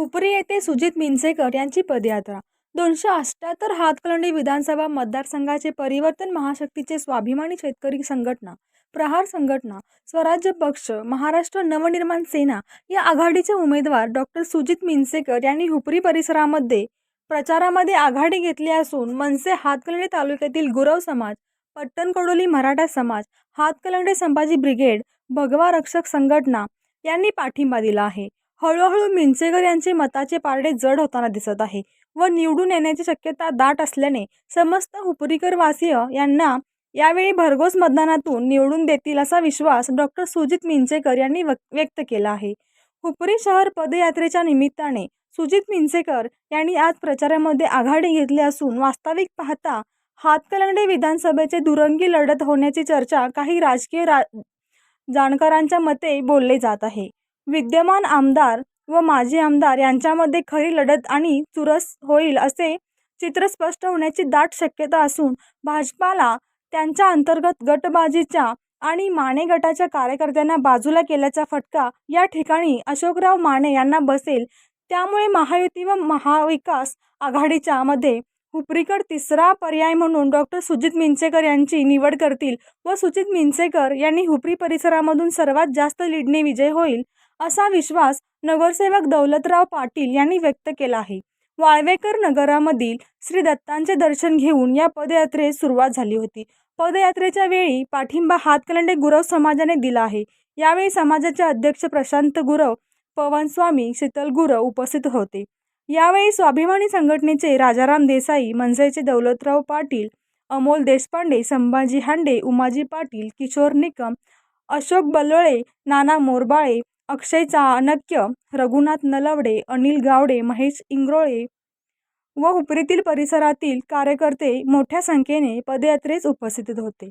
हुपरी येथे सुजित मिंचेकर यांची पदयात्रा. दोनशे अष्ट्याहत्तर हातकलंडी विधानसभा मतदारसंघाचे परिवर्तन महाशक्तीचे स्वाभिमानी शेतकरी संघटना प्रहार संघटना स्वराज्य पक्ष महाराष्ट्र नवनिर्माण सेना या आघाडीचे उमेदवार डॉक्टर सुजित मिंचेकर यांनी हुपरी परिसरामध्ये प्रचारामध्ये आघाडी घेतली असून मनसे हातकलंडी तालुक्यातील गुरव समाज पट्टणकडोली मराठा समाज हातकलंडे संभाजी ब्रिगेड भगवा रक्षक संघटना यांनी पाठिंबा दिला आहे. हळूहळू मिंचेकर यांचे मताचे पारडे जड होताना दिसत आहे व निवडून येण्याची शक्यता दाट असल्याने समस्त हुपरीकर वासीय यांना यावेळी भरघोस मतदानातून निवडून देतील असा विश्वास डॉक्टर सुजित मिंचेकर यांनी व्यक्त केला आहे. हुपरी शहर पदयात्रेच्या निमित्ताने सुजित मिंचेकर यांनी आज प्रचारामध्ये आघाडी घेतली असून वास्तविक पाहता हातकलंगडे विधानसभेचे दुरंगी लढत होण्याची चर्चा काही राजकीय रा जाणकारांच्या मते बोलले जात आहे. विद्यमान आमदार व माजी आमदार यांच्यामध्ये खरी लढत आणि चुरस होईल असे चित्र स्पष्ट होण्याची दाट शक्यता असून भाजपाला त्यांच्या अंतर्गत गटबाजीच्या आणि माने गटाच्या कार्यकर्त्यांना बाजूला केल्याचा फटका या ठिकाणी अशोकराव माने यांना बसेल. त्यामुळे महायुती व महाविकास आघाडीच्या मध्ये हुपरीकर तिसरा पर्याय म्हणून डॉक्टर सुजित मिंचेकर यांची निवड करतील व सुजित मिंचेकर यांनी हुपरी परिसरामधून सर्वात जास्त लीडने विजय होईल. असा विश्वास नगरसेवक दौलतराव पाटील यांनी व्यक्त केला आहे. वाळवेकर नगरामधील श्री दत्तांचे दर्शन घेऊन या पदयात्रेस सुरुवात झाली होती. पदयात्रेच्या वेळी पाठिंबा हातकलंडे गुरव समाजाने दिला आहे. यावेळी समाजाचे अध्यक्ष प्रशांत गुरव पवनस्वामी शीतल गुरव उपस्थित होते. यावेळी स्वाभिमानी संघटनेचे राजाराम देसाई मनसेचे दौलतराव पाटील अमोल देशपांडे संभाजी हांडे उमाजी पाटील किशोर निकम अशोक बलोळे नाना मोरबाळे अक्षय चाणक्य रघुनाथ नलवडे अनिल गावडे महेश इंग्रोळे व हुपरीतील परिसरातील कार्यकर्ते मोठ्या संख्येने पदयात्रेस उपस्थित होते.